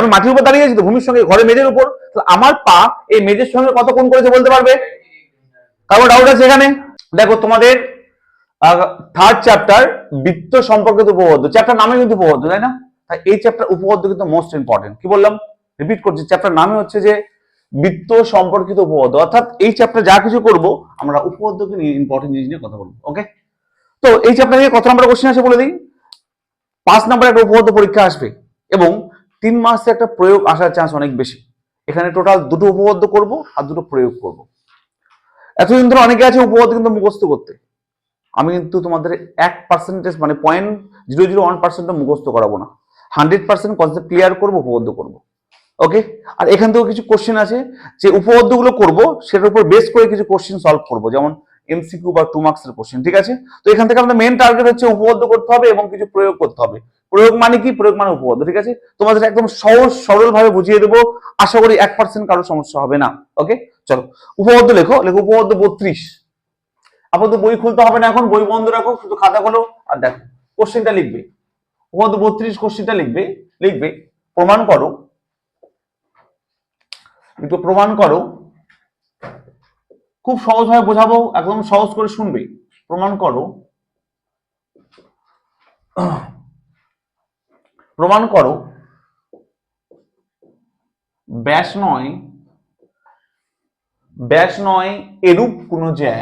আমি মাটির উপর দাঁড়িয়ে আছি তো ভূমির সঙ্গে ঘরে মেঝের উপর আমার পা এই মেঝের সঙ্গে কত কোন করেছে বলতে পারবে? কারও ডাউট আছে এখানে? দেখো তোমাদের থার্ড চ্যাপ্টার বৃত্ত সম্পর্কিত উপপাদ্য চ্যাপ্টার নামে কিন্তু উপপাদ্য তাই না? তাই এই চ্যাপ্টার উপপাদ্য কিন্তু মোস্ট ইম্পর্টেন্ট কি বললাম? রিপিট করছি চ্যাপ্টার নামে হচ্ছে যে বৃত্ত সম্পর্কিত উপপাদ্য অর্থাৎ এই চ্যাপ্টার যা কিছু করব, আমরা উপপাদ্যকে নিয়ে ইম্পর্টেন্ট জিনিস নিয়ে কথা বলব ওকে তো এই চ্যাপ্টার নিয়ে কত নম্বর কোশ্চেন আছে বলে দিই? পাঁচ নম্বর একটা উপপাদ্য পরীক্ষা আসবে, এবং তিন মাসে একটা প্রয়োগ আসার চান্স অনেক বেশি। এখানে টোটাল দুটো উপপাদ্য করব আর দুটো প্রয়োগ করব। এতদিন ধরে অনেকে আছে উপপাদ্য কিন্তু মুখস্থ করতে। আমি কিন্তু তোমাদের এক পার্সেন্টেজ মানে পয়েন্ট জিরো জিরো ওয়ান পার্সেন্টও মুখস্থ করাবো না। হান্ড্রেড পার্সেন্ট কনসেপ্ট ক্লিয়ার করব, উপপাদ্য করব। ওকে আর এখান থেকেও কিছু কোশ্চেন আছে, যে উপপাদ্যগুলো করব, সেটার উপর বেস করে কিছু কোশ্চেন সলভ করব, যেমন এমসিকিউ বা টু মার্কসের কোশ্চেন ঠিক আছে? তো এখান থেকে আমাদের মেন টার্গেট হচ্ছে উপপাদ্য করতে হবে এবং কিছু প্রয়োগ করতে হবে। প্রয়োগ মানে কি? প্রয়োগ মানে উপপাদ্য, ঠিক আছে? তোমাদের একদম সহজ সরল ভাবে বুঝিয়ে দেবো। আশা করি এক পার্সেন্ট কারও সমস্যা হবে না ওকে চলো, উপপাদ্য লেখো লেখো উপপাদ্য বত্রিশ। আপাতত বই খুলতে হবে না এখন, বই বন্ধ রাখো, শুধু খাতা খোলো, আর দেখো কোশ্চেনটা লিখবে। উপপাদ্য বত্রিশ কোশ্চেনটা লিখবে লিখবে, প্রমাণ করো। একটু প্রমাণ করো। খুব সহজভাবে বোঝাবো, একদম সহজ করে শুনবে, প্রমাণ করো। প্রমাণ করো। ব্যাস নয় ব্যাস নয় এরূপ কোন জ্যা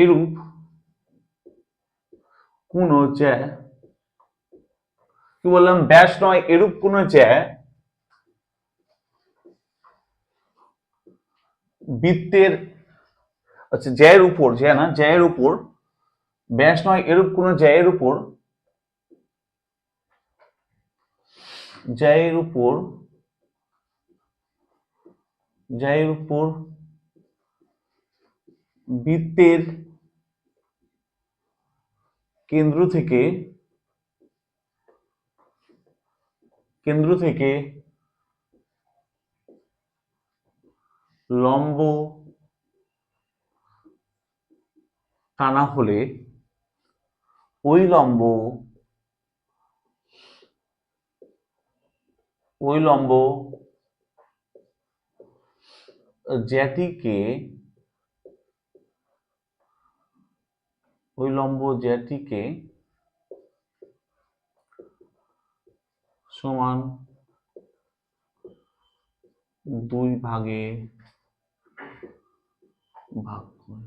এরূপ কোন জ্যা কি বললাম? ব্যাস নয় এরূপ কোন জ্যা বৃত্তের আচ্ছা জ্যায়ের উপর জ্যা না, জ্যায়ের উপর ব্যাস নয়, এরূপ কোন জ্যায়ের উপর জ্যায়ের উপর জ্যায়ের উপর বৃত্তের কেন্দ্র থেকে কেন্দ্র থেকে লম্ব টানা হলে ওই লম্ব ওই লম্ব জ্যাটিকে লম্ব জ্যাটিকে সমান দুই ভাগে ভাগ করে,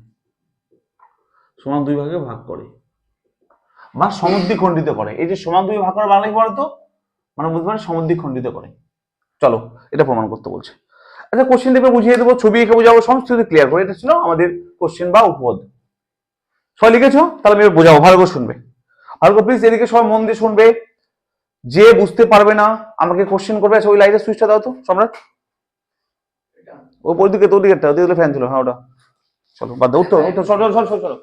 সমান দুই ভাগে ভাগ করে। বা সমুদ্রিখণ্ডিত করে। এই যে সমান দুই ভাগ করে বাংলা কি বলতো? মানে বুঝতে পারে সমুদ্রিখণ্ডিত করে। চলো, এটা প্রমাণ করতে বলছে। আচ্ছা কোশ্চেন দেখে বুঝিয়ে দেবো, ছবি এঁকে বোঝাবো সমস্ত কিছু ক্লিয়ার করে। এটা ছিল আমাদের কোশ্চেন বা উপপদ। সবাই লিখেছো? তাহলে আমি বোঝাবো, ভালো করে শুনবে। ভালো করে প্লিজ এদিকে সবাই মন দিয়ে শুনবে। যে বুঝতে পারবে না, আমাকে কোশ্চেন করবে। আচ্ছা ওই লাইটের সুইচটা দাও তো, সম্রাট। ওপর দিকে তো দিকে ওদিকে ফ্যান ছিল। হ্যাঁ ওটা। চলো, বাদ দাও উঠো উঠো চলো চলো চলো চলো।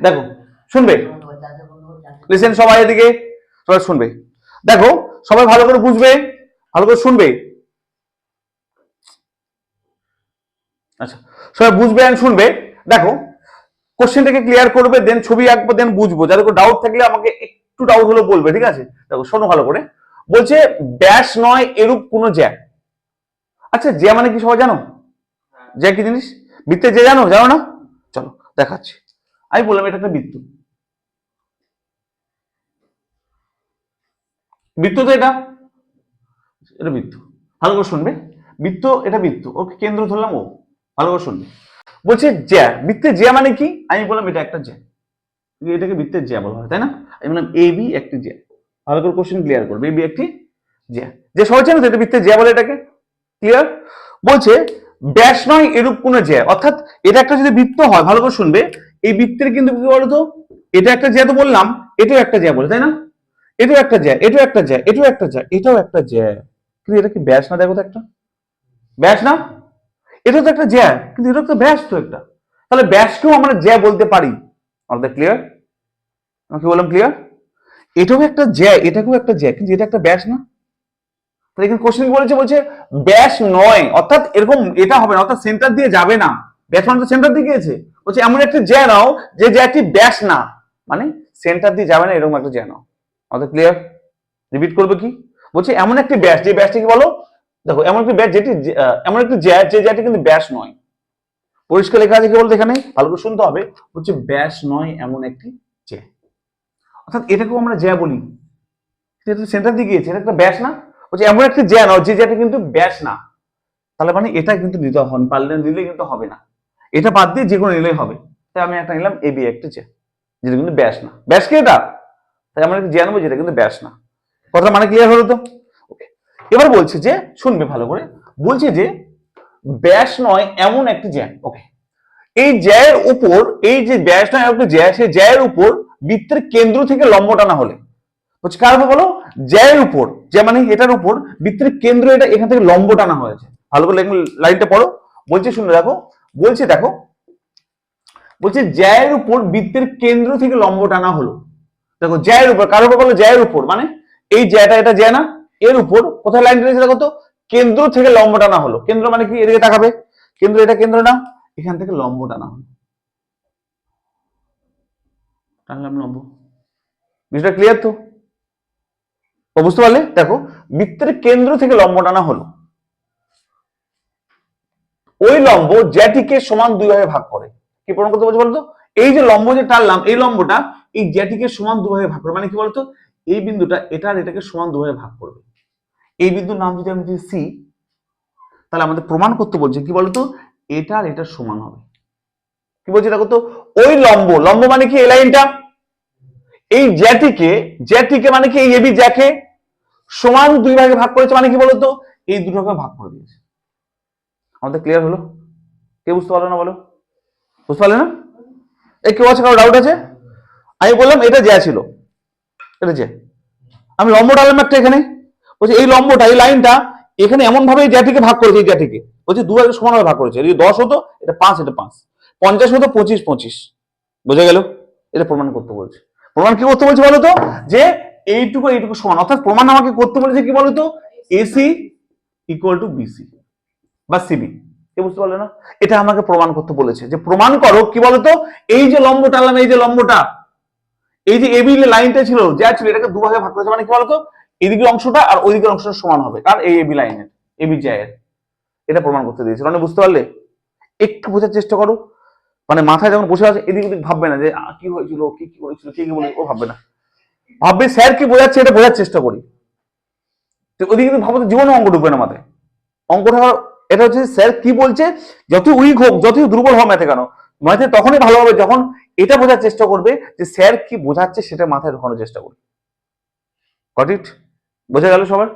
দেখো শুনবে? লিসেন সবাই এদিকে সবাই শুনবে। দেখো সবাই ভালো করে বুঝবে ভালো করে শুনবে। আচ্ছা সবাই বুঝবে আর শুনবে। দেখো কোশ্চেনটাকে ক্লিয়ার করবে দেন ছবি আঁকবো দেন বুঝব। যাদের কোনো ডাউট থাকলে আমাকে একটু ডাউট হলে বলবে ঠিক আছে? দেখো শোনো ভালো করে। বলছে ড্যাশ নয় এরূপ কোনো জ্যা আচ্ছা জ্যা মানে কি সবাই জানো? জ্যা কি জিনিস? বৃত্তে যে জানো? জানো না? চলো দেখাচ্ছি। আমি বললাম এটা একটা বৃত্ত। বৃত্ত তো এটা? এটা বৃত্ত ভালো করে শুনবে। বৃত্ত এটা বৃত্ত ওকে, কেন্দ্র ধরলাম ও। ভালো করে শুনবে। বলছে জ্যা। বৃত্তের জ্যা মানে কি? আমি বললাম এটা একটা জ্যা। এটাকে বৃত্তের জ্যা বলা হয়, তাই না? আমি বললাম এ বি একটি জ্যা। ভালো করে কোশ্চেন ক্লিয়ার করবে। এ বি একটি জ্যা। যে সবাই জানো তো? এটা বৃত্তের জ্যা বলে এটাকে। ক্লিয়ার বলছে, ব্যাস নয় এরূপ কোনো জ্যা। অর্থাৎ এটা একটা যদি বৃত্ত হয়, ভালো করে শুনবে, এই বৃত্তের কিন্তু কি বলতো? এটা একটা জ্যা তো বললাম, এটাও একটা জ্যা বলে, তাই না? এটাও একটা জ্যা, এটাও একটা জ্যা, এটাও একটা জ্যা, এটাও একটা জ্যা। কিন্তু এটা কি ব্যাস না দেখো তো একটা? ব্যাস না? এটা তো একটা জ্যা, কিন্তু এটা তো ব্যাস তো একটা। তাহলে ব্যাসকেও আমরা জ্যা বলতে পারি। আমাদের ক্লিয়ার আমি কি বললাম ক্লিয়ার এটাও একটা জ্যা, এটাকেও একটা জ্যা, কিন্তু এটা একটা ব্যাস না? তাহলে এখানে কোশ্চেন বলেছে? বলছে ব্যাস নয়। অর্থাৎ এরকম এটা হবে না, অর্থাৎ সেন্টার দিয়ে যাবে না। ব্যাস মানে তো সেন্টার দিয়ে গিয়েছে। বলছে এমন একটা জ্যা নাও, যে জ্যাটি ব্যাস না। মানে সেন্টার দিয়ে যাবে না, এরকম একটা জ্যা নাও। আমাদের ক্লিয়ার রিপিট করবে কি? বলছে এমন একটি ব্যাস, যে ব্যাসটি কি বলো? দেখো, এমন একটি ব্যাস যেটি এমন একটি জ্যা যে জ্যাটি কিন্তু ব্যাস নয়। পরিষ্কার লেখা আছে কি বলতো এখানে? ভালো করে শুনতে হবে। হচ্ছে ব্যাস নয় এমন একটি জ্যা অর্থাৎ এটাকেও আমরা জ্যা বলি। এটা সেন্টার দিকে গিয়েছে, এটা একটা ব্যাস না? বলছে এমন একটি জ্যা নয়, যে জ্যাটি কিন্তু ব্যাস না। তাহলে মানে এটা কিন্তু নিতে হন, পারলে দিলে কিন্তু হবে না। এটা বাদ দিয়ে যে কোনো নিলেই হবে। তাই আমি একটা নিলাম এ বি একটা জ্যা যেটা কিন্তু ব্যাস না। ব্যাস কি এটা? তাই আমরা জ্যা যেটা কিন্তু ব্যাস না। কথা মানে ক্লিয়ার হলো তো? এবার বলছে যে, শুনবে ভালো করে। বলছে যে, ব্যাস নয় এমন একটি জ্যা ওকে এই জ্যায়ের উপর, এই যে ব্যাস নয় একটি জ্যা সেই জ্যায়ের উপর বৃত্তের কেন্দ্র থেকে লম্ব টানা হলে। বলছে কার বলো? জ্যায়ের উপর। যে মানে এটার উপর, বৃত্তের কেন্দ্র এটা, এখান থেকে লম্ব টানা হয়েছে। ভালো করে লাইনটা পড়ো। বলছে শুনে দেখো। বলছে দেখো। বলছে জ্যায়ের উপর বৃত্তের কেন্দ্র থেকে লম্ব টানা হলো। দেখো জ্যায়ের উপর, কার উপর বলো জ্যায়ের উপর মানে এই জ্যাটা এটা জ্যা না, এর উপর কোথায় লাইন রয়েছে দেখো তো? কেন্দ্র থেকে লম্ব টানা হলো। কেন্দ্র মানে কি? এদিকে তাকাবে। কেন্দ্র এটা কেন্দ্র না, এখান থেকে লম্ব টানা হলো। টানলাম লম্ব। বিষয়টা ক্লিয়ার তো? বুঝতে পারলে? দেখো, বৃত্তের কেন্দ্র থেকে লম্ব টানা হলো। ওই লম্ব জ্যাটিকে সমান দুই ভাগ করে। কি প্রমাণ করতে বলছে বলতো? এই যে লম্ব যে টানলাম, এই লম্বটা এই জ্যাটিকে সমান দুভাবে ভাগ করবে। মানে কি বলতো? এই বিন্দুটা এটা আর এটাকে সমান দুভাবে ভাগ করবে। এই বিন্দুর নাম যদি আমি সি তাহলে আমাদের প্রমাণ করতে বলছে কি বলতো? এটা আর এটা সমান হবে। কি বলছে দেখো তো? ওই লম্ব লম্ব মানে কি এই লাইনটা? এই জ্যাটিকে জ্যাটিকে মানে কি এই এবি জ্যাকে সমান দুই ভাগে ভাগ করেছে মানে কি বলতো? এই দুটোকে ভাগ করে দিয়েছে। আমাদের ক্লিয়ার হলো? কে বুঝতে পারল না বলো? বুঝতে পারলে না? এই কেউ আছে, কারও ডাউট আছে? আমি বললাম, এটা জ্যা ছিল। এটা জ্যা আমি লম্ব ডালাম একটা এখানে। বলছি, এই লম্বটা, এই লাইনটা এখানে এমন ভাবে জ্যাটিকে ভাগ করেছে, এই জ্যাটিকে বলছি দু ভাগে সমানভাবে ভাগ করেছে। যদি দশ হতো, এটা পাঁচ এটা পাঁচ। পঞ্চাশ হতো, পঁচিশ পঁচিশ। বোঝা গেল? এটা প্রমাণ করতে বলছে। প্রমাণ কি করতে বলছে বলতো? যে এইটুকু এইটুকু সমান। অর্থাৎ প্রমাণ আমাকে করতে বলেছে কি বলতো? এসি ইকুয়াল টু বিসি বা সিবি কে বুঝতে পারলে না? এটা আমাকে প্রমাণ করতে বলেছে। যে প্রমাণ করো কি বলতো? এই যে লম্ব টানলাম এই যে লম্বটা এই যে এবি লাইনটা ছিল যা ছিল এটাকে দুভাগে ভাগ করেছে মানে কি বলতো? এদিকের অংশটা আর ওইদিকের অংশটা সমান হবে। কারণ এই এবি লাইনের এবি জায়ের এটা প্রমাণ করতে দিয়েছে। মানে বুঝতে পারলে? একটু বোঝার চেষ্টা করো। মানে মাথায় যখন বসে আছে, এদিক ওদিক ভাববে না যে কি হয়েছিল? কি কি করেছিল কি কি বলে ও ভাববে না। ভাববে, স্যার কি বোঝাচ্ছে? এটা বোঝার চেষ্টা করি। ওদিকে কিন্তু ভাবো জীবনে অঙ্ক ঢুকবে না মাথায়। অঙ্কটা এটা হচ্ছে স্যার কি বলছে? যতই উইক হোক, যতই দুর্বল হোক ম্যাথে কেন ম্যাথে তখনই ভালো হবে, যখন এটা বোঝার চেষ্টা করবে যে স্যার কি বোঝাচ্ছে সেটা মাথায় ঢোকানোর চেষ্টা করবে। গট ইট বোঝা গেল সবার?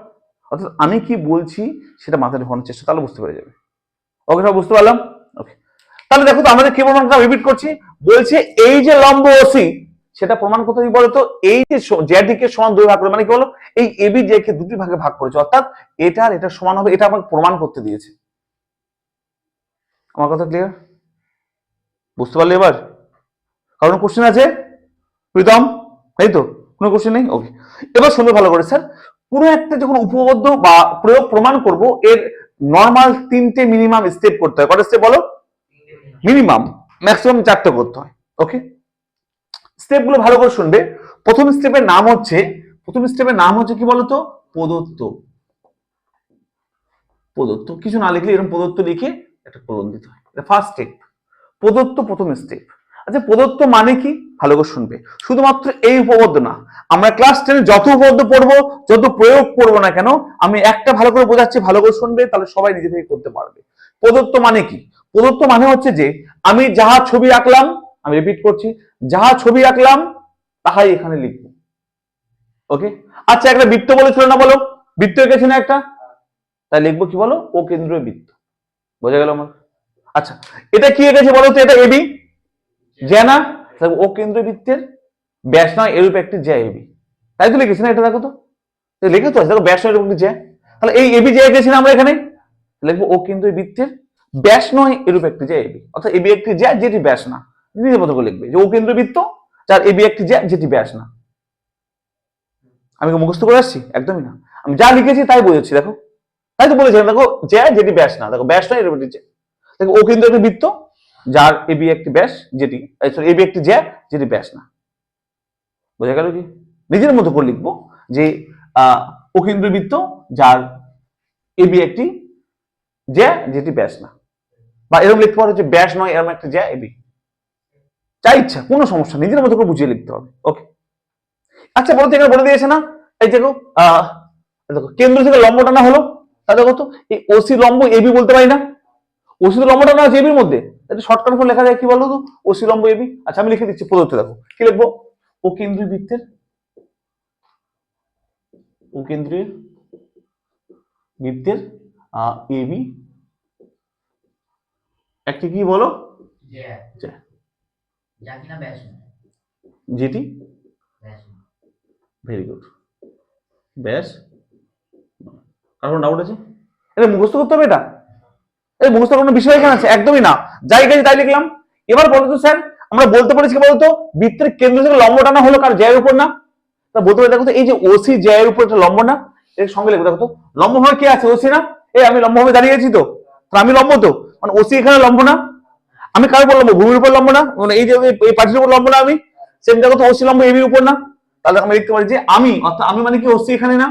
অর্থাৎ আমি কি বলছি সেটা মাথায় ঢোকানোর চেষ্টা, তাহলে বুঝতে পেরে যাবে। ওকে সব বুঝতে পারলাম? ওকে তাহলে দেখো তো আমাদের কি প্রমাণটা রিপিট করছি। বলছে এই যে লম্ব ওসি সেটা প্রমাণ করতে কি বলতো? এই যে জ্যাডিকে সমান দুই ভাগ করে মানে কি বলো এই এবি কে দুটি ভাগে ভাগ করেছে। অর্থাৎ এটা আর এটা সমান হবে, এটা আমাকে প্রমাণ করতে দিয়েছে। আমার কথা ক্লিয়ার বুঝতে পারলে এবার? কারণ কোশ্চেন আছে? প্রীতম? তাই তো, কোনো কোশ্চেন নেই? ওকে এবার শুনবে ভালো করে স্যার কোনো একটা যখন উপবদ্ধ বা প্রয়োগ প্রমাণ করব, এর নর্মাল তিনটে মিনিমাম স্টেপ করতে হয়। কটা স্টেপ বলো? মিনিমাম ম্যাক্সিমাম চারটে করতে হয়। ওকে স্টেপগুলো ভালো করে শুনবে। প্রথম স্টেপের নাম হচ্ছে, প্রথম স্টেপের নাম হচ্ছে কি বলতো? প্রদত্ত। প্রদত্ত। কিছু না লিখলে এরকম প্রদত্ত লিখে একটা কলন দিতে হয়। ফার্স্ট স্টেপ প্রদত্ত প্রথম স্টেপ আচ্ছা প্রদত্ত মানে কি? ভালো করে শুনবে। শুধুমাত্র এই উপবদ্ধ না, আমরা ক্লাস টেনে যত উপবদ্ধ পড়ব, যত প্রয়োগ করব না কেন, আমি একটা ভালো করে বোঝাচ্ছি, ভালো করে শুনবে, তাহলে সবাই নিজে থেকে করতে পারবে। প্রদত্ত মানে কি? প্রদত্ত মানে হচ্ছে যে, আমি যাহা ছবি আঁকলাম, আমি রিপিট করছি যাহা ছবি আঁকলাম, তাহাই এখানে লিখব। ওকে আচ্ছা একটা বৃত্ত বলেছিল না বলো? বৃত্ত এঁকেছি না একটা? তাই লিখব কি বলো? ও কেন্দ্রীয় বৃত্ত। বোঝা গেল আমার? আচ্ছা এটা কি এঁকেছে বলো তো? এটা এবি জ্যা। না? তাহলে ও কেন্দ্রীয় বৃত্তের ব্যাস নয় এরূপ একটি জ্যা এবি তাই তো লিখেছি না এটা দেখো তো? লিখে তো আছে দেখো ব্যাস নয় এরূপ একটি জ্যা। তাহলে এই এবি জ্যা এঁকেছি না আমরা এখানে? লিখব ও কেন্দ্রীয় বৃত্তের ব্যাস নয় এরূপ একটি জ্যা এবি অর্থাৎ এবি একটি জ্যা যেটি ব্যাস না। নিজের মতো করে লিখবে যে ও কেন্দ্রীয় বৃত্ত যার এবি একটি জ্যা যেটি ব্যাস না। আমি মুখস্থ করে আসছি? একদমই না। আমি যা লিখেছি তাই বোঝাচ্ছি দেখো। তাই তো বলেছিলাম দেখো জ্যা যেটি ব্যাস না দেখো ব্যাস নয় এরূপ একটি জ্যা। দেখো ও কিন্তু একটি বৃত্ত যার এবি একটি ব্যাস যেটি সরি এবি একটি জ্যা যেটি ব্যাস না। বোঝা গেল কি? নিজের মতো করে লিখব যে আহ, অকেন্দ্রীয় বৃত্ত যার এবি একটি জ্যা যেটি ব্যাস না। বা এরকম লিখতে পারো যে ব্যাস নয় এরকম একটা জ্যা এবি যা ইচ্ছা কোনো সমস্যা নিজের মতো করে বুঝিয়ে লিখতে হবে। ওকে। আচ্ছা বলতে এখানে বলে দিয়েছে না? এই দেখো দেখো কেন্দ্র থেকে লম্ব টানা হলো তাহলে দেখো তো এই ওসি লম্ব এবি বলতে পারি না? ওসি তো লম্ব টানা আছে এবির মধ্যে? এটা শর্টকাট করে লেখা যায় কি বলো তো? ওসি লম্ব এবি আচ্ছা আমি লিখে দিচ্ছি প্রদত্ত দেখো। কি লিখব? ও কেন্দ্রীয় বৃত্তের? ও কেন্দ্রীয় বৃত্তের এবি একটি কি বলো? যেটি? ভেরি গুড ব্যাস আর কোনো ডাউট আছে? এটা মুখস্থ করতে হবে এটা? এই মুখস্থ কোনো বিষয় এখানে আছে, একদমই না। যাই গেছে তাই লিখলাম। এবার বলো তো স্যার, আমরা বলতে পারি কি বলতো? বৃত্তের কেন্দ্র থেকে লম্ব টানা হলো কার জয়ের উপর না? তা বলতে পারি, দেখো এই যে ওসি জয়ের উপর একটা লম্ব না, এর সঙ্গে লিখব দেখো তো। লম্ব কে আছে ওসি না? এই আমি লম্ব ভাবে দাঁড়িয়ে আছি তো। আমি লম্ব তো? মানে ওসি এখানে লম্ব না? আমি কার উপর লম্ব? ভূমির উপর লম্ব না? মানে এই যে, এই পার্টির উপর লম্ব না আমি? সেম দেখো তো ওসি লম্ব এবির উপর না? তাহলে আমি লিখতে পারি যে, আমি, অর্থাৎ আমি মানে কি ওসি এখানে না?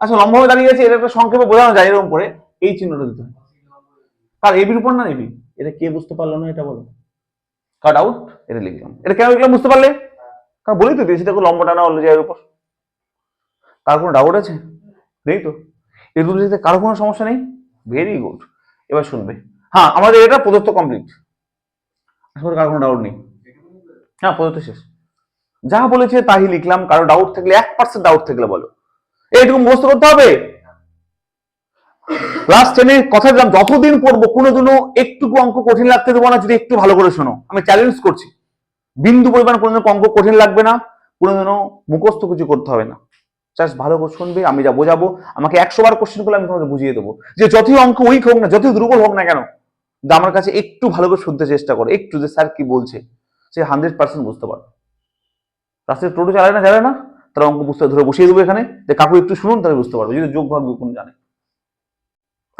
আচ্ছা লম্ব হয়ে দাঁড়িয়ে আছে এটা একটা সংক্ষেপে বোঝানো যায় এরকম করে, এই চিহ্নটা দিতে হয় কার এবির উপর না এবি এটা কে বুঝতে পারল না এটা বলো। কাট আউট এটা লিখলাম। এটা কেন লিখলাম বুঝতে পারলে? কারণ বলেই তো দিয়েছি দেখো লম্ব টানা হলো যে এর উপর। কার কোনো ডাউট আছে? নেই তো। এই দুটো লিখতে কারও কোনো সমস্যা নেই? ভেরি গুড এবার শুনবে। হ্যাঁ আমাদের এটা প্রদত্ত কমপ্লিট আসলে কারও কোনো ডাউট নেই। হ্যাঁ প্রদত্ত শেষ। যা বলেছে তাই লিখলাম। কারও ডাউট থাকলে এক পার্সেন্ট ডাউট থাকলে বলো। এইটুকু মুখস্থ করতে হবে? ক্লাস টেনে কথা দিলাম, যতদিন পড়ব, কোনোদিনও একটুকু অঙ্ক কঠিন লাগতে দেবো না, যদি একটু ভালো করে শোনো। আমি চ্যালেঞ্জ করছি। বিন্দু পরিমাণ, কোনোদিনও অঙ্ক কঠিন লাগবে না, কোনোদিনও মুখস্থ কিছু করতে হবে না। জাস্ট ভালো করে শুনবে, আমি যা বোঝাবো, আমাকে একশো বার কোশ্চেন করলে আমি তোমাকে বুঝিয়ে দেবো। যে যতই অঙ্ক উইক হোক না, যতই দুর্বল হোক না কেন কিন্তু আমার কাছে একটু ভালো করে শুনতে চেষ্টা করো। একটু যে স্যার কি বলছে, সে হান্ড্রেড পার্সেন্ট বুঝতে পারো রাস্তায় টোটো চালায় না, যাবে না? তারা অঙ্ক বুঝতে ধরে বসিয়ে দেবো এখানে। যে কাকু একটু শুনুন, তাহলে বুঝতে পারবে। যদি যোগ ভাগ কোন জানে।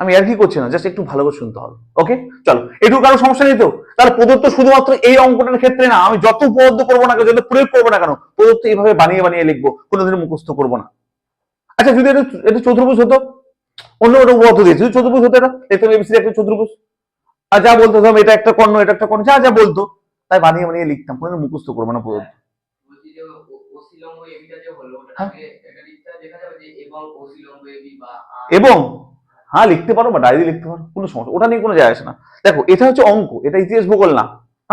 আমি আর কি করছি না? জাস্ট একটু ভালো করে শুনতে হবে। ওকে চলো। এটুকু কারও সমস্যা নেই তো? তাহলে প্রদত্ত শুধুমাত্র এই অঙ্কটার ক্ষেত্রে না আমি যত উপপাদ্য করব না যত প্রয়োগ করব না কেন প্রদত্ত এইভাবে বানিয়ে বানিয়ে লিখব কোনোদিন মুখস্থ করব না। আচ্ছা যদি এটা এটা চতুর্ভুজ হতো? অন্য একটা উপপাদ্য দিয়েছে যদি চতুর্ভুজ হতো এটা? দেখতে এবিসি একটা চতুর্ভুজ। আর যা বলতো ধরো এটা একটা কর্ণ এটা একটা কর্ণ যা যা বলতো তাই বানিয়ে বানিয়ে লিখতাম কোনোদিন মুখস্থ করব না প্রদত্ত। হ্যাঁ। এবং হ্যাঁ লিখতে পারো বা ডায়েরি লিখতে পারো, কোনো সমস্যা, ওটা নিয়ে কোনো যায় আসে না। দেখো, এটা হচ্ছে অঙ্ক, এটা ইতিহাস ভূগোল না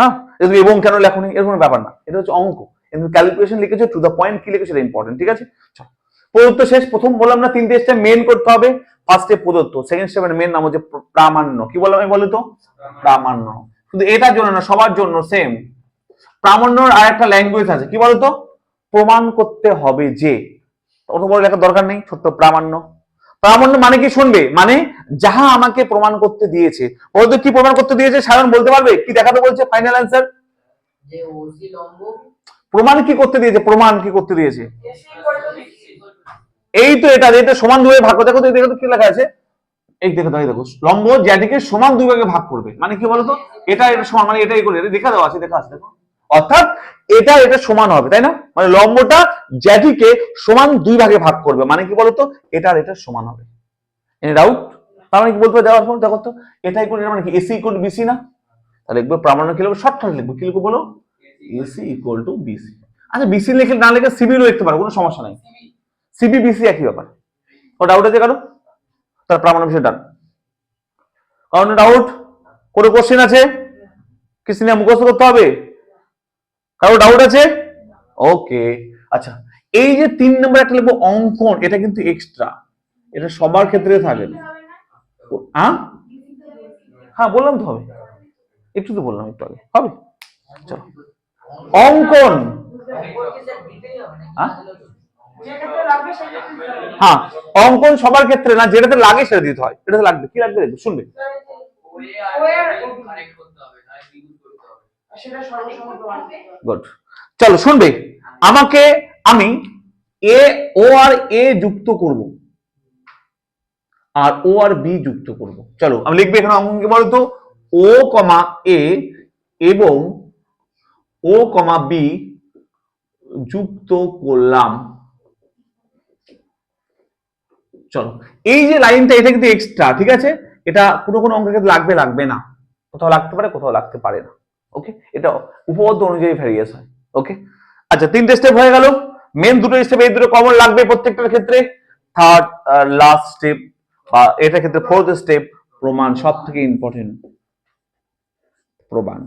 হ্যাঁ? তুমি এবং কেন লেখো নি, এরকম ব্যাপার না, এটা হচ্ছে অঙ্ক। কিন্তু ক্যালকুলেশন লিখেছো টু দ্য পয়েন্ট কি লিখেছো, এটা ইম্পর্টেন্ট ঠিক আছে? চলো। প্রদত্ত শেষ, প্রথম বললাম না, তিনটে স্টেপ মেন করতে হবে ফার্স্টে প্রদত্ত সেকেন্ড স্টেপের মেন নাম হচ্ছে প্র- প্রামাণ্য, কি বললাম আমি বলো তো? প্রামাণ্য। শুধু এটার জন্য না, সবার জন্য সেম প্রামাণ্যর আর একটা ল্যাঙ্গুয়েজ আছে, কি বলতো? প্রমাণ করতে হবে যে অত বড় লেখার দরকার নেই, ছোট্ট প্রামাণ্য। প্রামাণ্য মানে কি শুনবে? মানে যাহা আমাকে প্রমাণ করতে দিয়েছে। বলতো কি প্রমাণ করতে দিয়েছে? সাধারণ বলতে পারবে? কি দেখাতে বলছে? ফাইনাল অ্যান্সার প্রমাণ কি করতে দিয়েছে? প্রমাণ কি করতে দিয়েছে? এই তো এটা এটা সমান দুই ভাগ করে। দেখো তো দেখো তো কি লেখা আছে? এই দেখো দেখো দেখো। লম্ব যেটিকে সমান দুই ভাগে ভাগ করবে। মানে কি বলতো? এটা এটা সমান মানে এটাই করে। এটা দেখা দেওয়া আছে দেখা আছে দেখো। অর্থাৎ এটা এটা সমান হবে, তাই না? মানে লম্বটা জ্যাটিকে সমান দুই ভাগে ভাগ করবে। মানে কি বলতো? এটা আর এটা সমান হবে। এনি ডাউট তার মানে কি বলতে দেওয়ার পর দেখো তো এটাই এটা মানে কি? এসি ইকুয়াল বিসি না? তাহলে লিখব প্রামাণ্য কি লিখব? শর্টকাট লিখব। কি লিখব বলো? এসি ইকুয়াল টু বিসি আচ্ছা বিসি লিখে না লিখে সিবিও লিখতে পারো, কোনো সমস্যা নাই। সিবি বিসি একই ব্যাপার। ও ডাউট আছে কারও? তার প্রামাণ্য বিষয় ডান কারণ ডাউট কোনো কোশ্চেন আছে? কিছু নিয়ে মুখস্থ করতে হবে? কারও ডাউট আছে? ওকে আচ্ছা এই যে তিন নম্বর একটা লিখব অঙ্কন, এটা কিন্তু এক্সট্রা এটা সবার ক্ষেত্রে থাকে হ্যাঁ? হ্যাঁ বললাম তো হবে। একটু তো বললাম একটু আগে। হবে? চলো। অঙ্কন। হ্যাঁ? হ্যাঁ অঙ্কন সবার ক্ষেত্রে না, যেটাতে লাগে সেটা দিতে হয়। এটাতে লাগবে। কি লাগবে? শুনবে। গুড চলো শুনবে? আমাকে আমি এ ও আর এ যুক্ত করব। আর ও আর বি যুক্ত করব। চলো আমি লিখব এখানে অঙ্কন কি বলতো ও কমা এ এবং ও কমা বি যুক্ত করলাম। চলো এই যে লাইনটা এটা কিন্তু এক্সট্রা ঠিক আছে? এটা কোনো কোনো অঙ্কের ক্ষেত্রে লাগবে লাগবে না। কোথাও লাগতে পারে কোথাও লাগতে পারে না। ওকে এটা উপপাদ্য অনুযায়ী ভ্যারিয়েস হয়। ওকে আচ্ছা তিনটে স্টেপ হয়ে গেল। মেন দুটো স্টেপ এই দুটো কমন লাগবে প্রত্যেকটার ক্ষেত্রে। থার্ড লাস্ট স্টেপ বা এটার ক্ষেত্রে ফোর্থ স্টেপ প্রমাণ সব থেকে ইম্পর্টেন্ট প্রমাণ।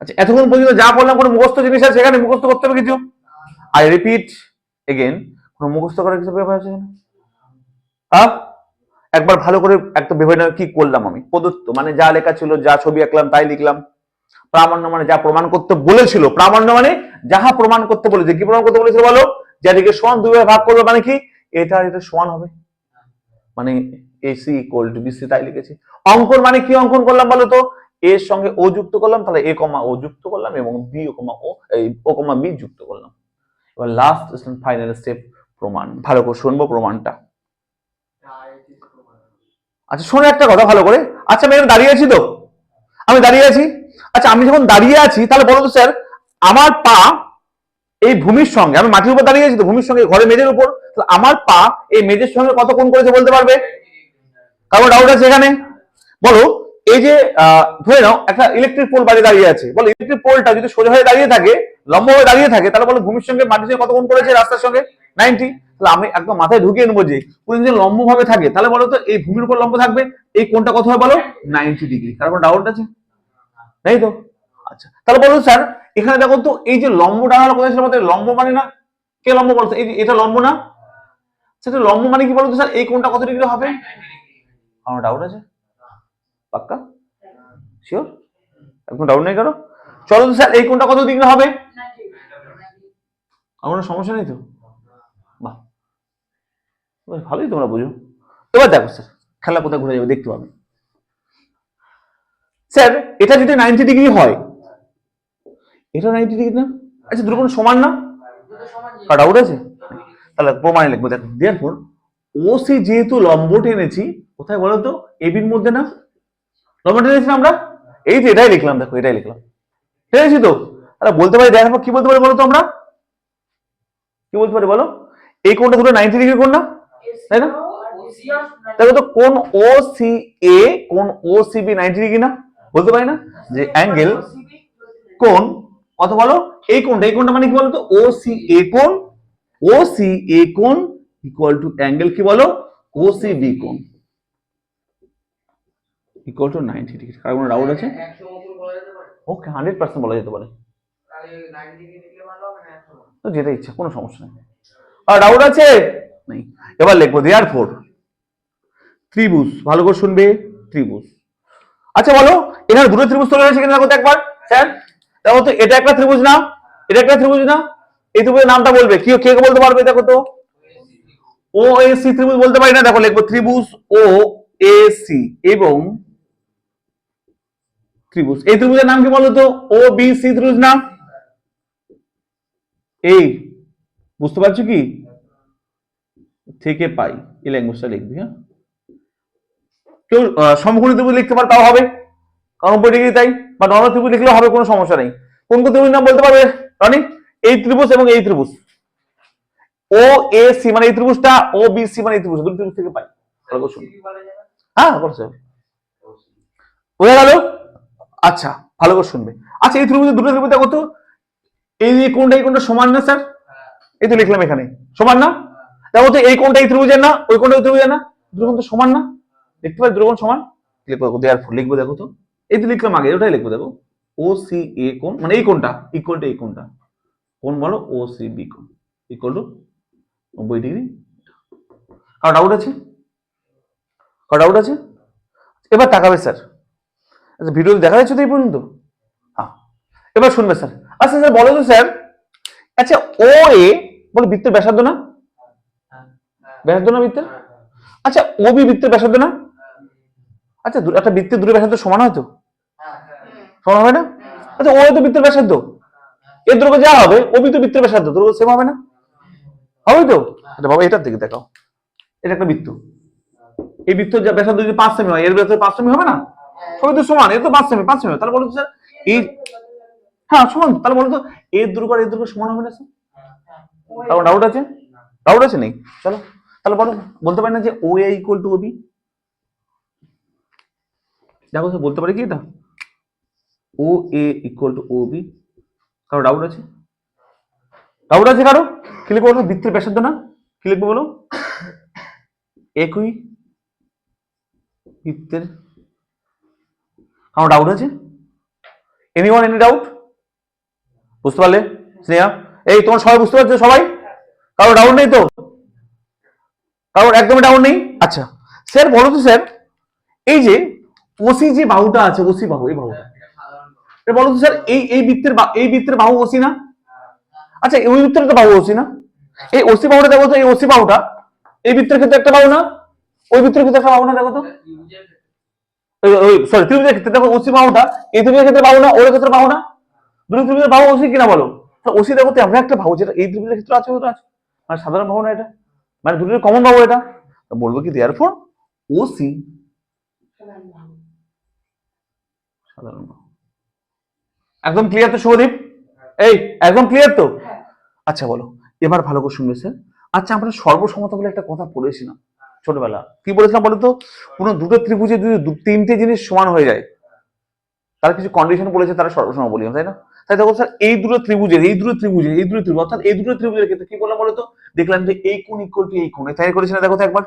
আচ্ছা এতক্ষণ পর্যন্ত যা বললাম কোনো মুখস্থ জিনিস আছে সেখানে মুখস্থ করতে হবে কিছু? আই রিপিট এগেন কোনো মুখস্থ করার কিছু ব্যাপার আছে হ্যাঁ একবার ভালো করে একটা ভেবে নাও কি করলাম আমি? প্রদত্ত মানে যা লেখা ছিল, যা ছবি আঁকলাম, তাই লিখলাম। প্রামাণ্য মানে যা প্রমাণ করতে বলেছিল। প্রামাণ্য মানে যাহা প্রমাণ করতে বলেছে। কি প্রমাণ করতে বলেছিল বলো? যাদেরকে সমান দুই ভাগে করবে মানে কি? এটা এটা সমান হবে। মানে এসি ইকুয়াল টু বিসি তাই লিখেছি। অঙ্কন মানে কি অঙ্কন করলাম বলো তো? এর সঙ্গে ও যুক্ত করলাম, তাহলে এ কমা ও যুক্ত করলাম এবং বি ও কমা ও ও কমা বি যুক্ত করলাম। এবার লাস্ট ফাইনাল স্টেপ প্রমাণ। ভালো করে শুনব প্রমাণটা। আচ্ছা শোনো একটা কথা ভালো করে। আচ্ছা আমি দাঁড়িয়ে আছি তো? আমি দাঁড়িয়ে আছি? আচ্ছা আমি যখন দাঁড়িয়ে আছি, তাহলে বলো তো স্যার, আমার পা এই ভূমির সঙ্গে, আমি মাটির উপর দাঁড়িয়ে আছি তো, ভূমির সঙ্গে, ঘরে মেঝের উপর, তাহলে আমার পা এই মেঝের সঙ্গে কত কোণ করেছে বলতে পারবে? কারণ ডাউট আছে এখানে? বলো, এই যে ধরে নাও, একটা ইলেকট্রিক পোল বাড়ি দাঁড়িয়ে আছে। বলো ইলেকট্রিক পোলটা যদি সোজা হয়ে দাঁড়িয়ে থাকে, লম্ব হয়ে দাঁড়িয়ে থাকে, তাহলে বলো ভূমির সঙ্গে, মাটির সঙ্গে কত কোণ করেছে রাস্তার সঙ্গে? নাইনটি তাহলে আমি একদম মাথায় ঢুকিয়ে নেব যে, কোন যদি লম্ব ভাবে থাকে, তাহলে বলো তো এই ভূমির উপর লম্ব থাকবে, এই কোণটা কত হয় বলো? নাইনটি ডিগ্রি কারণ ডাউট আছে? তাই তো? আচ্ছা তাহলে বলো স্যার, এখানে দেখো তো, এই যে লম্ব ডানার কথা ছিল আমাদের? লম্ব মানে না? কে লম্ব বলতো? এই এটা লম্ব না? সেটা লম্ব মানে কি বলতো স্যার? এই কোনটা কত ডিগ্রি হবে? আমার ডাউট আছে? পাক্কা? শিওর একদম ডাউট নেই কারও? চলো তো স্যার, এই কোনটা কত ডিগ্রি হবে? আমার সমস্যা নেই তো? বাহ। ভালোই তোমরা বুঝো। এবার দেখো স্যার, খেলা কোথায় ঘুরে যাবে দেখতে পাবে। স্যার, এটা যদি নাইনটি ডিগ্রি হয় এটা নাইনটি ডিগ্রি না? আচ্ছা দুটো কোণ সমান না? যে- ডাউট আছে? তাহলে প্রমাণে লিখব, দেখো দেয়ারফর ওসি যেহেতু লম্ব টেনেছি কোথায় বলো তো? এবির মধ্যে না? লম্ব টেনেছি না আমরা? এই যে এটাই লিখলাম, দেখো, এটাই লিখলাম। টেনেছি তো? আরে বলতে পারি, দেখো, কি বলতে পারি বলো তো আমরা? কি বলতে পারি বলো? এই কোণটা দুটো নাইনটি ডিগ্রি কোণ না? তাই না? দেখো তো কোন ও সি এ কোন O C B ninety degree না? বলতে পারি না? যে অ্যাঙ্গেল কোন কত বলো এই কোণটা এই কোণটা মানে কি বলতো? ও সি এ কোণ ও সি এ কোণ ইকুয়াল টু অ্যাঙ্গেল কি বলো? ও সি বি কোণ। ইকুয়াল টু নাইনটি ডিগ্রি কার কোনো ডাউট আছে? ওকে হান্ড্রেড পার্সেন্ট বলা যেতে পারে। তো যেটা ইচ্ছা, কোনো সমস্যা নেই। আর ডাউট আছে? নেই। এবার লিখব দেয়ার ফোর ত্রিভুজ। ভালো করে শুনবে? ত্রিভুজ। আচ্ছা বলো এখানে দুটো ত্রিভুজ তৈরি হয়েছে কিনা দেখো একবার? স্যার? দেখো তো এটা একটা ত্রিভুজ না, এটা একটা ত্রিভুজ না। এই ত্রিভুজের নামটা বলবে। কি, কে বলতে পারবে দেখো তো? ও এ সি ত্রিভুজ বলতে পারি না, দেখো লিখব ত্রিভুজ ও এ সি এবং ত্রিভুজ। এই ত্রিভুজের নাম কি বলতো ও বি সি ত্রিভুজ না? এই, বুঝতে পারছ কি? থেকে পাই, এই ল্যাঙ্গুয়েজটা লিখবি হ্যাঁ? কেউ সমকোণী ত্রিভুজ লিখতে পারে, তাও হবে। কারণ উপরে ডিগ্রি তাই বা নর্মাল ত্রিভুজ লিখলেও হবে, কোনো সমস্যা নেই। কোন কোন ত্রিভুজ নাম বলতে পারবে? রনি এই ত্রিভুজ এবং এই ত্রিভুজ। ও এ সি মানে এই ত্রিভুজটা ও বি সি মানে এই ত্রিভুজ, দুটো ত্রিভুজ থেকে পাই। হ্যাঁ অবশ্যই বোঝা গেল? আচ্ছা ভালো করে শুনবে। আচ্ছা এই ত্রিভুজের দুটো ত্রিভুজ দেখো তো এই যে কোনটা, এই কোনটা সমান না, স্যার? এই তো লিখলাম এখানে। সমান না? দেখো তো এই কোনটা এই ত্রিভুজের না, ওই কোনটা ওই ত্রিভুজের না? দুটো তো সমান না? দেখতে পাচ্ছি দুটো সমান? লিখব দেখো লিখব দেখো তো। এই তো লিখলাম আগে ওটাই লিখব, দেখো। ও সি এ কোন মানে এই কোনটা ইকুয়াল টু এই কোনটা কোন বলো ও সি বি কোন ইকুয়াল টু নব্বই ডিগ্রি কার ডাউট আছে? কার ডাউট আছে? এবার তাকাবে স্যার আচ্ছা ভিডিও দেখা যাচ্ছে তো এই পর্যন্ত? হ্যাঁ। এবার শুনবে স্যার আচ্ছা স্যার বলো তো স্যার আচ্ছা ও এ বলো বৃত্তের ব্যাসার্ধ না? ব্যাসার্ধ না বৃত্তের? আচ্ছা ও বি বৃত্তের ব্যাসার্ধ না? আচ্ছা একটা বৃত্তের দূরে ব্যাসার্ধ সমান হয় তো? সমান হবে না? আচ্ছা ও তো বৃত্তের ব্যাসার্ধ। এর দৈর্ঘ্য যা হবে, ও তো বৃত্তের ব্যাসার্ধ দৈর্ঘ্য সেম হবে না? হবে তো? আচ্ছা বাবা, এটার দিকে দেখাও। এটা একটা বৃত্ত। এই বৃত্ত যা ব্যাসার্ধ যদি পাঁচ সেমি হয়, এর ব্যাসার্ধ পাঁচ সেমি হবে না? সবই তো সমান এর তো পাঁচ সেমি পাঁচ সেমি তাহলে বলো স্যার এই হ্যাঁ সমান তাহলে বলো তো এর দৈর্ঘ্য আর এর দৈর্ঘ্য সমান হবে না স্যার কারণ ডাউট আছে? ডাউট আছে নেই? চলো, তাহলে বলো, বলতে পারি না যে O A equal to OB দেখো বলতে পারি কি এটা? O A equal to O B. কারও ডাউট আছে? ডাউট আছে কারও? কি লিখব বলো বৃত্তের না? কি লিখব বলো একই বৃত্তের। কারও ডাউট আছে? এনি ওয়ান এনি ডাউট বুঝতে পারলে, স্নেহা? এই, তোমার সবাই বুঝতে পারছ? সবাই? কারও ডাউট নেই তো? কারোর একদমই ডাউট নেই? আচ্ছা স্যার, বলো তো স্যার, এই যে ওসি যে বাহুটা আছে, ওসি বাহু, এই বাহু এটা সাধারণ কথা। এটা বলো তো স্যার এই এই বৃত্তের এই বৃত্তের বাহু ওসি না? আচ্ছা ওই বৃত্তের তো বাহু ওসি না? এই ওসি বাহুটা দেখো তো এই ওসি বাহুটা এই বৃত্তের ক্ষেত্রে একটা বাহু না? ওই বৃত্তের ক্ষেত্রে একটা বাহু না দেখো তো? সরি ত্রিভুজের ক্ষেত্রে দেখো ওসি বাহুটা এই ত্রিভুজের ক্ষেত্রে বাহু না ওর ক্ষেত্রে বাহু না? দুটো ত্রিভুজের বাহু ওসি কিনা বলো? তো ওসি দেখো তো এমন একটা বাহু যেটা এই ত্রিভুজের ক্ষেত্রে আছে ওটা আছে। মানে সাধারণ বাহু না এটা? মানে দুটোর কমন বাহু এটা? বলব কি দেয়ার ফোর ওসি সাধারণ বাহু। একদম ক্লিয়ার তো শুভদীপ? এই একদম ক্লিয়ার তো? হ্যাঁ। আচ্ছা বলো এবার ভালো করে শুনবে স্যার আচ্ছা আমরা সর্বসমতা বলে একটা কথা পড়েছিলাম ছোটবেলা। কি বলেছিলাম বলতো কোনো দুটো ত্রিভুজে যদি তিনটে জিনিস সমান হয়ে যায় তার কিছু কন্ডিশন বলেছে তারা সর্বসম বলি তাই না? তাই দেখো স্যার এই দুটো ত্রিভুজের এই দুটো ত্রিভুজের এই দুটো ত্রিভুজ অর্থাৎ এই দুটো ত্রিভুজের ক্ষেত্রে কি বললাম বলতো দেখলাম যে এই কোণ ইকুয়াল টু এই কোণ তাই করেছি না দেখো তো একবার?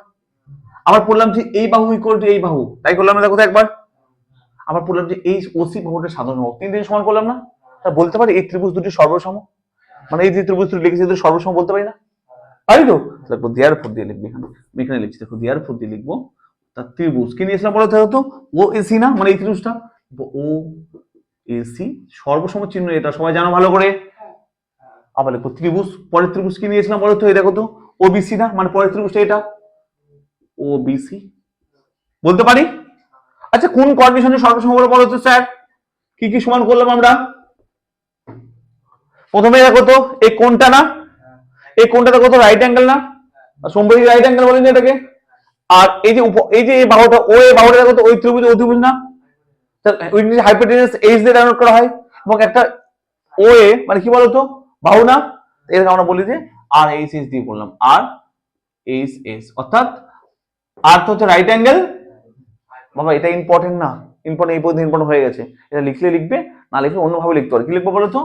আবার পড়লাম যে এই বাহু ইকুয়াল টু এই বাহু তাই করলাম না দেখো তো একবার? আবার বললাম যে এই ওসি ভবনের সাধারণ বাহু তিন দিন সমান করলাম না? তা বলতে পারি এই ত্রিভুজ দুটি সর্বসম? মানে এই যে ত্রিভুজ দুটি লিখেছি দুটো সর্বসম বলতে পারি না? পারি তো? দেখো দেয়ার ফোর দিয়ে লিখবে এখানে। এখানে লিখছি, দেখো, দেয়ার ফোর দিয়ে লিখব। তার ত্রিভুজ কি নিয়েছিলাম বলো তো ও এসি না? মানে এই ত্রিভুজটা? ও এসি সর্বসম চিহ্ন, এটা সবাই জানো ভালো করে। আবার লিখো, ত্রিভুজ, পরের ত্রিভুজ কি নিয়েছিলাম বলো তো, এই দেখো তো? ও বিসি না? মানে পরের ত্রিভুজটা এটা? ও বিসি বলতে পারি? আচ্ছা কোন কন্ডিশনে সর্বসম করে বলো তো স্যার কি কি সমান করলাম আমরা? প্রথমে দেখো তো, এই কোনটা না? এই কোনটা দেখো তো রাইট অ্যাঙ্গেল না? সম্পর্ক রাইট অ্যাঙ্গেল বলেন এটাকে? আর এই যে এই যে এই বাহুটা, ও এই বাহুটা দেখো তো, ওই ত্রিভুজ ত্রিভুজ না? হাইপোটেনাস এইচ দিয়ে ডাউনলোড করা হয়, এবং একটা ও এ মানে কি বলতো? বাহু না? এটাকে আমরা বলি যে আর এইচ এস দিয়ে বললাম আর এইচ এস অর্থাৎ আর তো হচ্ছে রাইট অ্যাঙ্গেল বাবা এটা ইম্পর্টেন্ট না। ইম্পর্টেন্ট এই পর্যন্ত ইম্পর্টেন্ট হয়ে গেছে। এটা লিখলে লিখবে না লিখলে অন্যভাবে লিখতে পারো। কি লিখব বলো তো?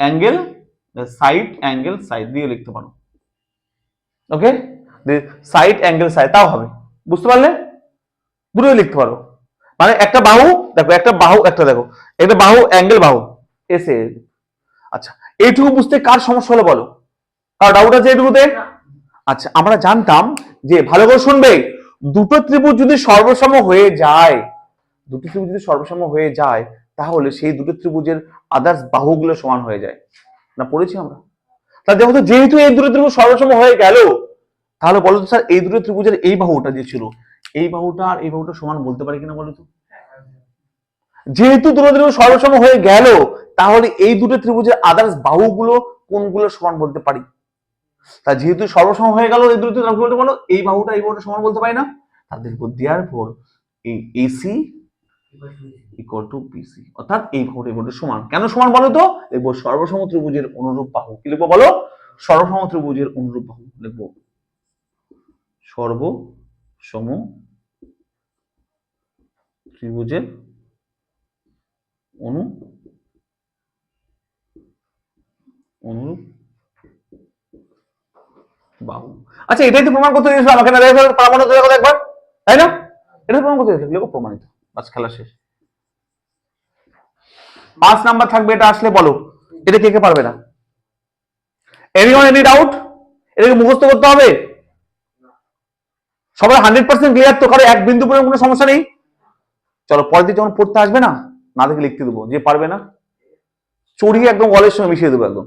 অ্যাঙ্গেল সাইড অ্যাঙ্গেল সাইড দিয়ে লিখতে পারো। ওকে সাইড অ্যাঙ্গেল সাইড তাও হবে। বুঝতে পারলে? দুটোই লিখতে পারো। মানে একটা বাহু দেখো একটা বাহু একটা দেখো। একটা বাহু অ্যাঙ্গেল বাহু। এসে আচ্ছা এইটুকু বুঝতে কার সমস্যা হলো বলো? কার ডাউট আছে এইটুকুতে? আচ্ছা আমরা জানতাম যে ভালো করে শুনবে। দুটো ত্রিভুজ যদি সর্বসম হয়ে যায়, দুটো ত্রিভুজ যদি সর্বসম হয়ে যায়, তাহলে সেই দুটো ত্রিভুজের আদার্স বাহুগুলো সমান হয়ে যায়। না, পড়েছি আমরা? তা দেখো যেহেতু এই দুটো ত্রিভুজ সর্বসম হয়ে গেল, তাহলে বলো তো স্যার এই দুটো ত্রিভুজের এই বাহুটা যে ছিল, এই বাহুটা আর এই বাহুটা সমান বলতে পারি কিনা বলো তো? যেহেতু দুটো ত্রিভুজ সর্বসম হয়ে গেল, তাহলে এই দুটো ত্রিভুজের আদার্স বাহুগুলো কোনগুলো সমান বলতে পারি? তা যেহেতু সর্বসম হয়ে গেল এই দুটো ত্রিভুজ বলো? এই বাহুটা এই বাহুটা সমান বলতে পারি না? তাদের দেওয়ার পর এই এসি. ইকুয়াল টু বিসি অর্থাৎ এই বাহুটা এই বাহুটা সমান। কেন সমান বলো তো? লিখব সর্বসম ত্রিভুজের অনুরূপ বাহু। কি লিখব বলো? সর্বসম ত্রিভুজের অনুরূপ বাহু লিখব। সর্বসম ত্রিভুজের অনু অনুরূপ বাহু। আচ্ছা এটাই তো প্রমাণ করতে দিয়েছিল আমাকে না দেখো প্রমাণিত দেখো একবার, তাই না? এটা প্রমাণ করতে দিয়েছিল প্রমাণিত। বাস, খেলা শেষ। পাঁচ নাম্বার থাকবে, এটা আসলে বলো, এটা কে কে পারবে না? এনিওয়ান এনি ডাউট এটাকে মুখস্থ করতে হবে? সবাই হান্ড্রেড পার্সেন্ট ক্লিয়ার তো কারও এক বিন্দু পর্যন্ত কোনো সমস্যা নেই। চলো, পরের দিন যখন পড়তে আসবে না না দেখে লিখতে দেবো, যে পারবে না, চড়িয়ে একদম ওয়ালের সঙ্গে মিশিয়ে দেবো একদম।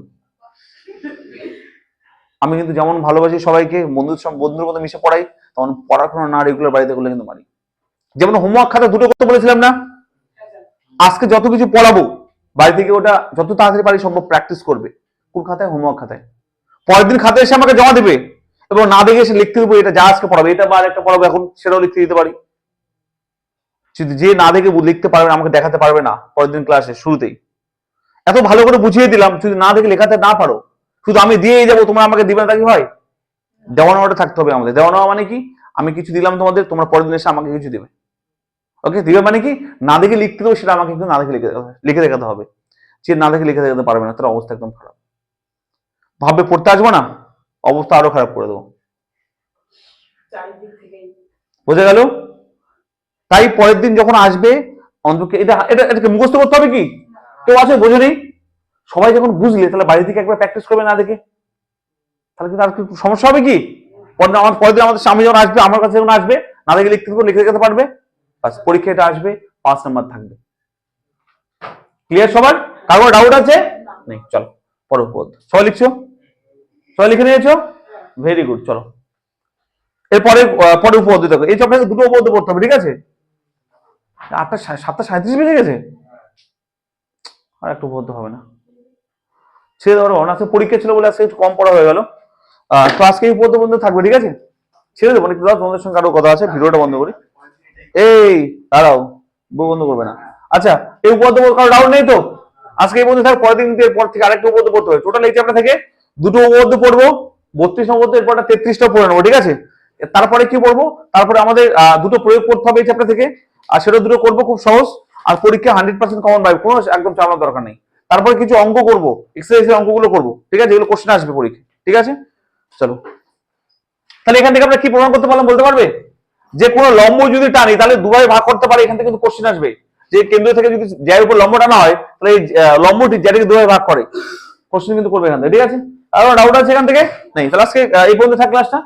আমি কিন্তু যেমন ভালোবাসি সবাইকে বন্ধুর সঙ্গে বন্ধুর মতো মিশে পড়াই, তখন পড়াশোনা না রেগুলার বাড়িতে করলে কিন্তু মারি। যেমন হোমওয়ার্ক খাতা দুটো করতে বলেছিলাম না? আজকে যত কিছু পড়াবো, বাড়ি থেকে ওটা যত তাড়াতাড়ি পারি সম্ভব প্র্যাকটিস করবে। কোন খাতায়? হোমওয়ার্ক খাতায়। পরের দিন খাতায় এসে আমাকে জমা দেবে, এবং না দেখে এসে লিখতে দেবো, এটা যা আজকে পড়াবে, এটা বা একটা পড়াবো, এখন সেটাও লিখতে দিতে পারি। কিন্তু যে না দেখে লিখতে পারবে না, আমাকে দেখাতে পারবে না, পরের দিন ক্লাসে শুরুতেই। এত ভালো করে বুঝিয়ে দিলাম, যদি না দেখে লেখাতে না পারো শুধু আমি দিয়েই যাব তোমরা আমাকে দিবে না তা কি হয়? দেওয়া নেওয়াটা থাকতে হবে আমাদের। দেওয়া নেওয়া মানে কি? আমি কিছু দিলাম তোমাদের তোমরা পরের দিন এসে আমাকে কিছু দেবে। ওকে দিবে মানে কি? না দেখে লিখতে দেবো সেটা আমাকে কিন্তু না দেখে লিখে লিখে দেখাতে হবে। সে না দেখে লিখে দেখাতে পারবে না তার অবস্থা একদম খারাপ। ভাববে পড়তে আসব না? অবস্থা আরও খারাপ করে দেবো। বোঝা গেল? তাই পরের দিন যখন আসবে অন্তকে এটা এটা এটাকে মুখস্থ করতে হবে কি? কেউ আছে? বোঝো নেই সবাই যখন বুঝলে, তাহলে বাড়ি থেকে একবার প্র্যাকটিস করবে না দেখে। তাহলে কিন্তু আর সমস্যা হবে কি? দিন আমার পরের দিন আমাদের স্বামী যখন আসবে, আমার কাছে যখন আসবে, না দেখে লিখতে লিখে দেখাতে পারবে। বাস পরীক্ষা এটা আসবে, পাঁচ নাম্বার থাকবে। ক্লিয়ার সবার? কারও ডাউট আছে? নেই, চলো পদ সবাই লিখছো? সবাই লিখে নিয়েছো? ভেরি গুড চলো। এরপরে পরে উপপাদ্য দেখো। এই চ্যাপ্টারে দুটো উপপাদ্য পড়তে হবে, ঠিক আছে? আটটা সাতটা সাঁত্রিশ বেজে গেছে? আর একটু উপপাদ্য হবে না। ছেড়ে দেওয়ার অনার্সের পরীক্ষা ছিল বলে আজকে একটু কম পড়া হয়ে গেল। তো আজকে এই উপপাদ্য বন্ধ থাকবে ঠিক আছে? ছেড়ে দেবো দাও, তোমাদের সঙ্গে আরও কথা আছে? ভিডিওটা বন্ধ করি। এই দাঁড়াও বন্ধ করবে না। আচ্ছা এই উপপাদ্য কারও ডাউট নেই তো? আজকে এই বন্ধু থাক পরের দিন এরপর থেকে আরেকটা উপপাদ্য পড়তে হবে। টোটাল এই চ্যাপ্টার থেকে দুটো উপপাদ্য পড়ব বত্রিশ নম্বর এরপর তেত্রিশটা পড়ে নেব ঠিক আছে? তারপরে কি পড়ব? তারপরে আমাদের দুটো প্রয়োগ করতে হবে এই চ্যাপ্টার থেকে। আর সেটা দুটো করব খুব সহজ। আর পরীক্ষা হান্ড্রেড পার্সেন্ট কমন পাবে কোনো একদম চালানোর দরকার নেই। তারপরে কিছু অঙ্ক করব এক্সারসাইজের অঙ্কগুলো করব। ঠিক আছে? এগুলো কোশ্চেন আসবে পরীক্ষা। ঠিক আছে? চলো। তাহলে এখান থেকে আমরা কি প্রমাণ করতে পারলাম বলতে পারবে? যে কোনো লম্ব যদি টানি, তাহলে দুভাবে ভাগ করতে পারে, এখান থেকে কিন্তু কোশ্চেন আসবে। যে কেন্দ্র থেকে যদি জ্যার উপর লম্ব টানা হয়, তাহলে এই লম্বটি জ্যাটিকে দুভাবে ভাগ করে। কোশ্চেন কিন্তু করবে এখান থেকে। ঠিক আছে? আর ডাউট আছে এখান থেকে? নেই। তাহলে আজকে এই পর্যন্ত থাক ক্লাসটা